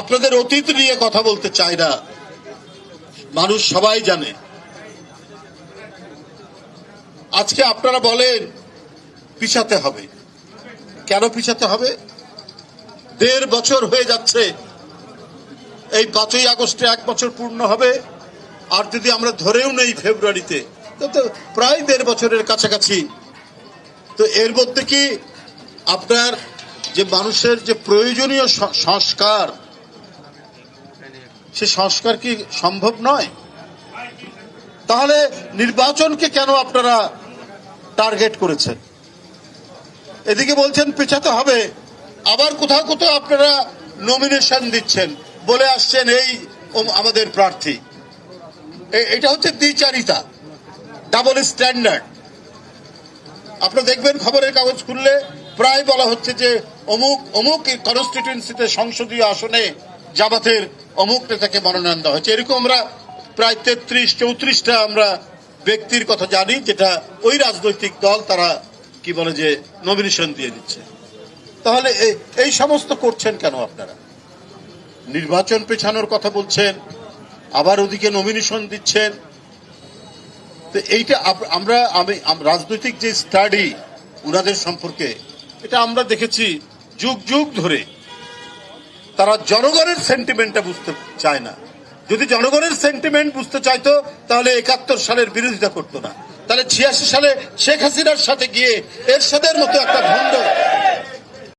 আপনাদের অতীত নিয়ে কথা বলতে চাই না। মানুষ সবাই জানে। আজকে আপনারা বলেন, পিছাতে হবে। কেন পিছাতে হবে? দেড় বছর হয়ে যাচ্ছে। এই পাঁচই আগস্টে এক বছর পূর্ণ হবে। আর যদি আমরা ধরেও নেই ফেব্রুয়ারিতে, তো প্রায় দেড় বছরের কাছাকাছি। তো এর মধ্যে কি আপনার যে মানুষের যে প্রয়োজনীয় সংস্কার সে সংস্কার কি সম্ভব নয়? তাহলে নির্বাচনকে কেন আপনারা টার্গেট করেছেন? এদিকে বলছেন পেছাতে হবে। আবার কোথাও কোথাও আপনারা নমিনেশন দিচ্ছেন। বলে আসছেন এই আমাদের প্রার্থী। এটা হচ্ছে দ্বিচারিতা ডাবল স্ট্যান্ডার্ড আপনারা দেখবেন, খবরের কাগজ খুললে প্রায় বলা হচ্ছে যে, অমুক অমুক কনস্টিটিউন্সিতে সংসদীয় আসনে জামাতের অমুক নেতাকে মনোনয়ন দেওয়া হয়েছে। এরকম আমরা প্রায় তেত্রিশ, চৌত্রিশটা আমরা ব্যক্তির কথা জানি, যেটা ওই রাজনৈতিক দল তারা, কি বলে যে নমিনেশন দিয়ে দিচ্ছে। তাহলে এই সমস্ত করছেন কেন আপনারা? নির্বাচন পেছানোর কথা বলছেন, আবার ওদিকে নমিনেশন দিচ্ছেন। তো এইটা আমরা, আমি রাজনৈতিক যে স্টাডি উনাদের সম্পর্কে, এটা আমরা দেখেছি যুগ যুগ ধরে। তারা জনগণের সেন্টিমেন্টটা বুঝতে চায় না। যদি জনগণের সেন্টিমেন্ট বুঝতে চাইতো, তাহলে একাত্তর সালের বিরোধিতা করতো না। তাহলে ছিয়াশি সালে শেখ হাসিনার সাথে গিয়ে এরশাদের মতো একটা ভণ্ড